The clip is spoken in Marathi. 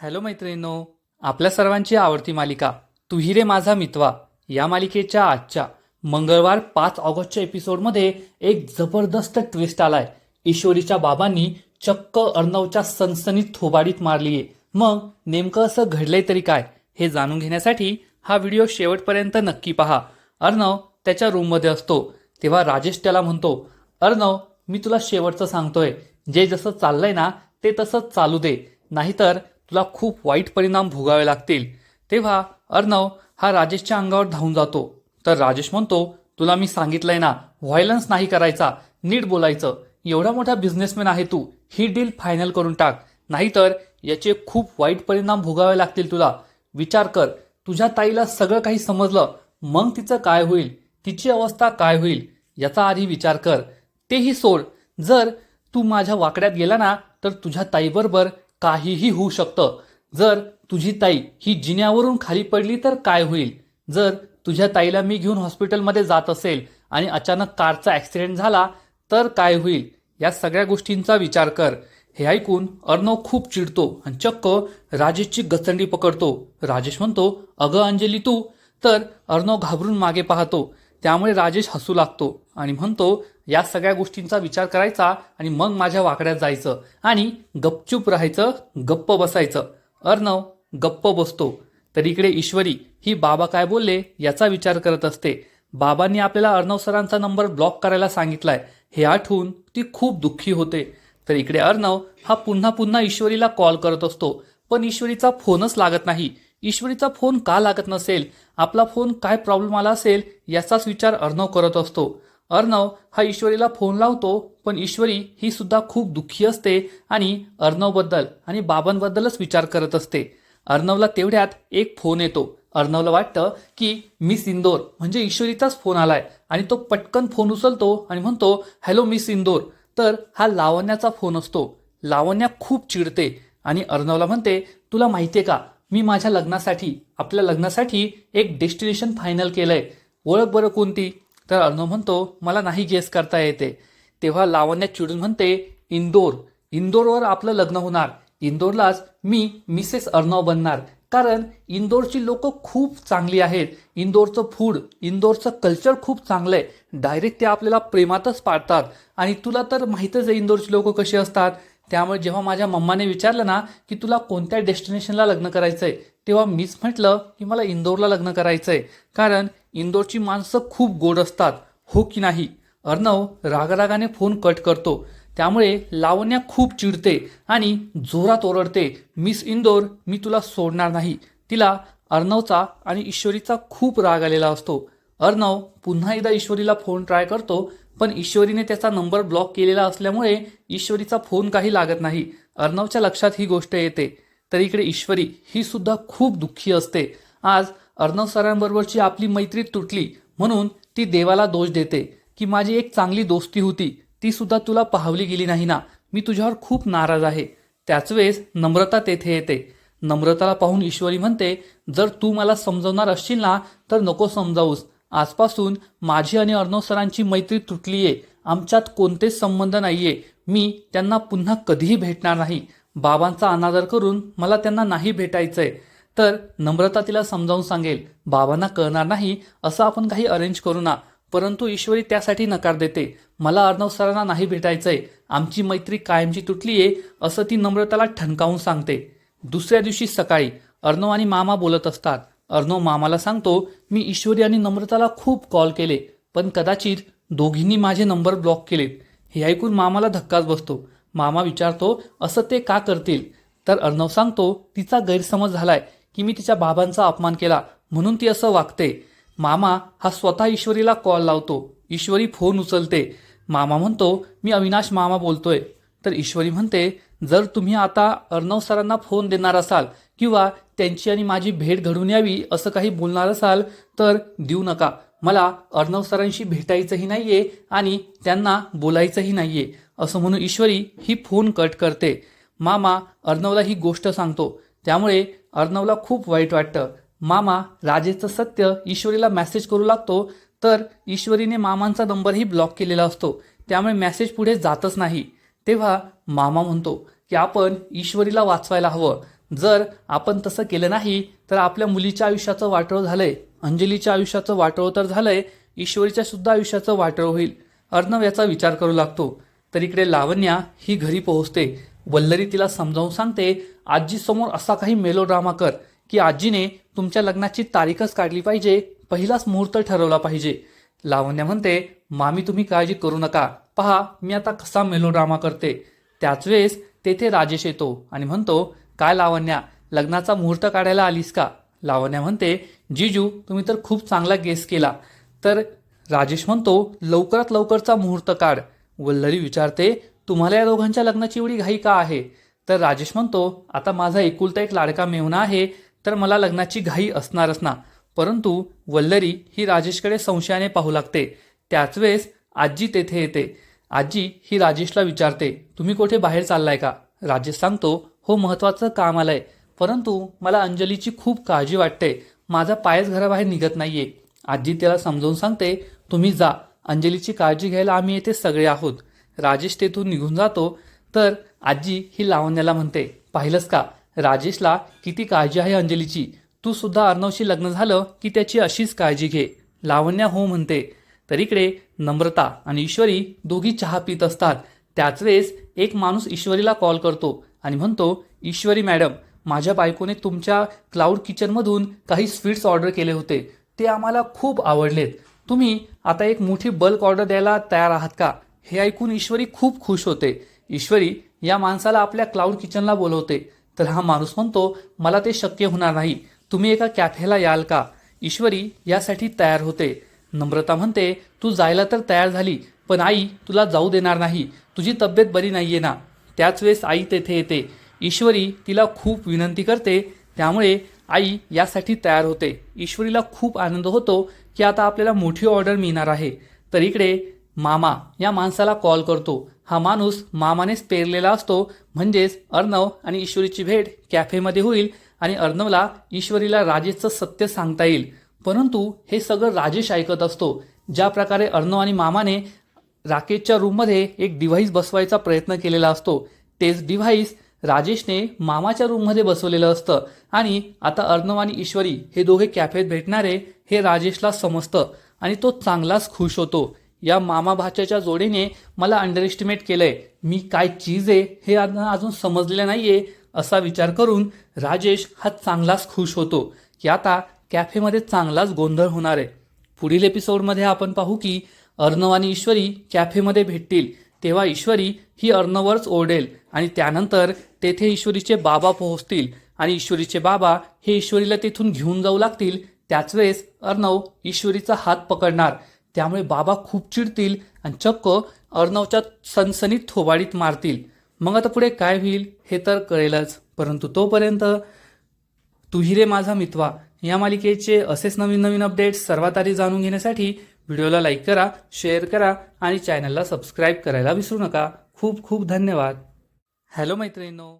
हॅलो मैत्रिणींनो आपल्या सर्वांची आवडती मालिका तुही रे माझा मितवा या मालिकेच्या आजच्या मंगळवार पाच ऑगस्टच्या एपिसोडमध्ये एक जबरदस्त ट्विस्ट आलाय. ईश्वरीच्या बाबांनी चक्क अर्णवच्या सनसनीत थोबाडीत मारलीये. मग नेमकं असं घडलंय तरी काय हे जाणून घेण्यासाठी हा व्हिडिओ शेवटपर्यंत नक्की पहा. अर्णव त्याच्या रूममध्ये असतो तेव्हा राजेश त्याला म्हणतो अर्णव मी तुला शेवटचं सांगतोय जे जसं चाललंय ना ते तसंच चालू दे नाहीतर तुला खूप वाईट परिणाम भोगावे लागतील. तेव्हा अर्णव हा राजेशच्या अंगावर धावून जातो. तर राजेश म्हणतो तुला मी सांगितलंय ना व्हायलन्स नाही करायचा नीट बोलायचं. एवढा मोठा बिझनेसमॅन आहे तू ही डील फायनल करून टाक. नाहीतर याचे खूप वाईट परिणाम भोगावे लागतील तुला. विचार कर तुझ्या ताईला सगळं काही समजलं मग तिचं काय होईल? तिची अवस्था काय होईल? याचा आधी विचार कर. तेही सोड. जर तू माझ्या वाकड्यात गेला ना तर तुझ्या ताईबरोबर काहीही होऊ शकतं. जर तुझी ताई ही जिन्यावरून खाली पडली तर काय होईल? जर तुझ्या ताईला मी घेऊन हॉस्पिटलमध्ये जात असेल आणि अचानक कारचा ॲक्सिडेंट झाला तर काय होईल? या सगळ्या गोष्टींचा विचार कर. हे ऐकून अर्णव खूप चिडतो आणि चक्क राजेशची गचंडी पकडतो. राजेश म्हणतो अगं अंजली तू. तर अर्णव घाबरून मागे पाहतो. त्यामुळे राजेश हसू लागतो आणि म्हणतो या सगळ्या गोष्टींचा विचार करायचा आणि मग माझ्या वाकड्यात जायचं आणि गपचूप राहायचं गप्प बसायचं. अर्णव गप्प बसतो. तर इकडे ईश्वरी ही बाबा काय बोलले याचा विचार करत असते. बाबांनी आपल्याला अर्णव सरांचा नंबर ब्लॉक करायला सांगितलाय. हे आठवून ती खूप दुःखी होते. तर इकडे अर्णव हा पुन्हा पुन्हा ईश्वरीला कॉल करत असतो. पण ईश्वरीचा फोनच लागत नाही. ईश्वरीचा फोन का लागत नसेल? आपला फोन काय प्रॉब्लेम आला असेल याचाच विचार अर्णव करत असतो. अर्णव हा ईश्वरीला फोन लावतो पण ईश्वरी ही सुद्धा खूप दुःखी असते आणि अर्णवबद्दल आणि बाबांबद्दलच विचार करत असते. अर्णवला तेवढ्यात एक फोन येतो. अर्णवला वाटतं की मिस इंदोर म्हणजे ईश्वरीचाच फोन आलाय आणि तो पटकन फोन उचलतो आणि म्हणतो हॅलो मिस इंदोर. तर हा लावण्याचा फोन असतो. लावण्या खूप चिडते आणि अर्णवला म्हणते तुला माहितीये का मी माझ्या लग्नासाठी आपल्या लग्नासाठी एक डेस्टिनेशन फायनल केलंय. ओळख बरं कोणती? तर अर्णव म्हणतो मला नाही गेस करता येते. तेव्हा लावण्या चिडून म्हणते इंदोर इंदोरवर आपलं लग्न होणार. इंदोरलाच मी मिसेस अर्णव बनणार. कारण इंदोरची लोक खूप चांगली आहेत. इंदोरचं फूड इंदोरचं कल्चर खूप चांगलं आहे डायरेक्ट ते आपल्याला प्रेमातच पाडतात. आणि तुला तर माहीतच आहे इंदोरची लोक कशी असतात. त्यामुळे जेव्हा माझ्या मम्माने विचारलं ना की तुला कोणत्या डेस्टिनेशनला लग्न करायचं आहे तेव्हा मीच म्हटलं की मला इंदोरला लग्न करायचं आहे कारण इंदोरची माणसं खूप गोड असतात हो की नाही? अर्णव रागरागाने फोन कट करतो. त्यामुळे लावण्या खूप चिडते आणि जोरात ओरडते मिस इंदोर मी तुला सोडणार नाही. तिला अर्णवचा आणि ईश्वरीचा खूप राग आलेला असतो. अर्णव पुन्हा एकदा ईश्वरीला फोन ट्राय करतो पण ईश्वरीने त्याचा नंबर ब्लॉक केलेला असल्यामुळे ईश्वरीचा फोन काही लागत नाही. अर्णवच्या लक्षात ही गोष्ट येते. तर इकडे ईश्वरी ही सुद्धा खूप दुःखी असते. आज अर्णव सरांबरोबरची आपली मैत्री तुटली म्हणून ती देवाला दोष देते की माझी एक चांगली दोस्ती होती ती सुद्धा तुला पाहवली गेली नाही ना. मी तुझ्यावर खूप नाराज आहे. त्याच वेळेस नम्रता तेथे येते. नम्रताला पाहून ईश्वरी म्हणते जर तू मला समजवणार असशील ना तर नको समजावूस. आजपासून माझी आणि अर्णव सरांची मैत्री तुटली आहे आमच्यात कोणतेच संबंध नाहीये. मी त्यांना पुन्हा कधीही भेटणार नाही. बाबांचा अनादर करून मला त्यांना नाही भेटायचंय. तर नम्रता तिला समजावून सांगेल बाबांना कळणार नाही असं आपण काही अरेंज करू ना. परंतु ईश्वरी त्यासाठी नकार देते. मला अर्णव सरांना नाही भेटायचंय. आमची मैत्री कायमची तुटली आहे असं ती नम्रताला ठणकावून सांगते. दुसऱ्या दिवशी सकाळी अर्णव आणि मामा बोलत असतात. अर्णव मामाला सांगतो मी ईश्वरी आणि नम्रताला खूप कॉल केले पण कदाचित दोघींनी माझे नंबर ब्लॉक केलेत. हे ऐकून मामाला धक्काच बसतो. मामा विचारतो असं ते का करतील? तर अर्णव सांगतो तिचा गैरसमज झालाय. की मी तिच्या बाबांचा अपमान केला म्हणून ती असं वागते. मामा हा स्वतः ईश्वरीला कॉल लावतो. ईश्वरी फोन उचलते. मामा म्हणतो मी अविनाश मामा बोलतोय. तर ईश्वरी म्हणते जर तुम्ही आता अर्णव सरांना फोन देणार असाल किंवा त्यांची आणि माझी भेट घडून यावी असं काही बोलणार असाल तर देऊ नका. मला अर्णव सरांशी भेटायचंही नाहीये आणि त्यांना बोलायचंही नाहीये. असं म्हणून ईश्वरी ही फोन कट करते. मामा अर्णवला ही गोष्ट सांगतो. त्यामुळे अर्णवला खूप वाईट वाटतं. मामा राजेचं सत्य ईश्वरीला मेसेज करू लागतो तर ईश्वरीने मामांचा नंबरही ब्लॉक केलेला असतो. त्यामुळे मेसेज पुढे जातच नाही. तेव्हा मामा म्हणतो की आपण ईश्वरीला वाचवायला हवं. जर आपण तसं केलं नाही तर आपल्या मुलीच्या आयुष्याचं वाटोळ झालंय. अंजलीच्या आयुष्याचं वाटळ तर झालंय ईश्वरीच्या सुद्धा आयुष्याचं वाटळ होईल. अर्णव याचा विचार करू लागतो. तर इकडे लावण्या ही घरी पोहोचते. वल्लरी तिला समजावून सांगते आजीसमोर असा काही मेलोड्रामा कर की आजीने तुमच्या लग्नाची तारीखच काढली पाहिजे पहिलाच मुहूर्त ठरवला पाहिजे. लावण्या म्हणते मामी तुम्ही काळजी करू नका. पहा मी आता कसा मेलोड्रामा करते. त्याच वेळेस तेथे राजेश येतो आणि म्हणतो काय लावण्या लग्नाचा मुहूर्त काढायला आलीस का? लावण्या म्हणते जिजू तुम्ही तर खूप चांगला गेस केला. तर राजेश म्हणतो लवकरात लवकरचा मुहूर्त काढ. वल्लरी विचारते तुम्हाला या दोघांच्या लग्नाची एवढी घाई का आहे? तर राजेश म्हणतो आता माझा एकुलता एक लाडका मेहुणा आहे तर मला लग्नाची घाई असणारच ना. परंतु वल्लरी ही राजेशकडे संशयाने पाहू लागते. त्याच वेळेस आजी तेथे येते. आजी ही राजेशला विचारते तुम्ही कुठे बाहेर चाललाय का? राजेश सांगतो हो महत्वाचं काम आलंय. परंतु मला अंजलीची खूप काळजी वाटते. माझा पायच घराबाहेर निघत नाहीये. आजी त्याला समजावून सांगते तुम्ही जा. अंजलीची काळजी घ्यायला आम्ही येथे सगळे आहोत. राजेश तेथून निघून जातो. तर आजी ही लावण्याला म्हणते पाहिलंस का? राजेशला किती काळजी आहे अंजलीची. तू सुद्धा अर्णवशी लग्न झालं की त्याची अशीच काळजी घे. लावण्या हो म्हणते तर इकडे नम्रता आणि ईश्वरी दोघी चहा पित असतात. त्याच वेळेस एक माणूस ईश्वरीला कॉल करतो आणि म्हणतो ईश्वरी मॅडम माझ्या बायकोने तुमच्या क्लाउड किचनमधून काही स्वीट्स ऑर्डर केले होते. ते आम्हाला खूप आवडलेत. तुम्ही आता एक मोठी बल्क ऑर्डर द्यायला तयार आहात का? हे ऐकून ईश्वरी खूप खुश होते. ईश्वरी या माणसाला आपल्या क्लाउड किचनला बोलवते. तर हा माणूस म्हणतो मला ते शक्य होणार नाही. तुम्ही एका कॅफेला याल का? ईश्वरी यासाठी तयार होते. नम्रता म्हणते तू जायला तर तयार झाली पण आई तुला जाऊ देणार नाही. तुझी तब्येत बरी नाही आहे ना. त्याच वेळेस आई तेथे येते. ईश्वरी तिला खूप विनंती करते. त्यामुळे आई यासाठी तयार होते. ईश्वरीला खूप आनंद होतो की आता आपल्याला मोठी ऑर्डर मिळणार आहे. तर इकडे मामा या माणसाला कॉल करतो. हा माणूस मामानेच पेरलेला असतो. म्हणजेच अर्णव आणि ईश्वरीची भेट कॅफेमध्ये होईल आणि अर्णवला ईश्वरीला राजेशचं सत्य सांगता येईल. परंतु हे सगळं राजेश ऐकत असतो. ज्या प्रकारे अर्णव आणि मामाने राकेशच्या रूममध्ये एक डिव्हाइस बसवायचा प्रयत्न केलेला असतो. तेच डिव्हाइस राजेशने मामाच्या रूममध्ये बसवलेलं असतं. आणि आता अर्णव आणि ईश्वरी हे दोघे कॅफेत भेटणारे हे राजेशला समजतं आणि तो चांगलाच खुश होतो. या मामा भाच्याच्या जोडीने मला अंडर एस्टिमेट केलंय. मी काय चीज आहे हे अजून समजलेलं नाहीये असा विचार करून राजेश हा चांगलाच खुश होतो की आता कॅफेमध्ये चांगलाच गोंधळ होणार आहे. पुढील एपिसोडमध्ये आपण पाहू की अर्णव आणि ईश्वरी कॅफेमध्ये भेटतील. तेव्हा ईश्वरी ही अर्णवरच ओरडेल आणि त्यानंतर तेथे ईश्वरीचे बाबा पोहोचतील आणि ईश्वरीचे बाबा हे ईश्वरीला तिथून घेऊन जाऊ लागतील. त्याच वेळेस अर्णव ईश्वरीचा हात पकडणार. त्यामुळे बाबा खूप चिडतील आणि चक्क अर्णवच्या सनसनीत थोबाडीत मारतील. मग आता पुढे काय होईल हे तर कळेलच परंतु तोपर्यंत तू रे माझा मितवा. या मालिकेचे असेच नवीन नवीन अपडेट्स सर्वात आधी जाणून घेण्यासाठी व्हिडिओला लाईक करा शेअर करा आणि चॅनलला सबस्क्राईब करायला विसरू नका. खूप खूप धन्यवाद. हॅलो मैत्रिणींनो.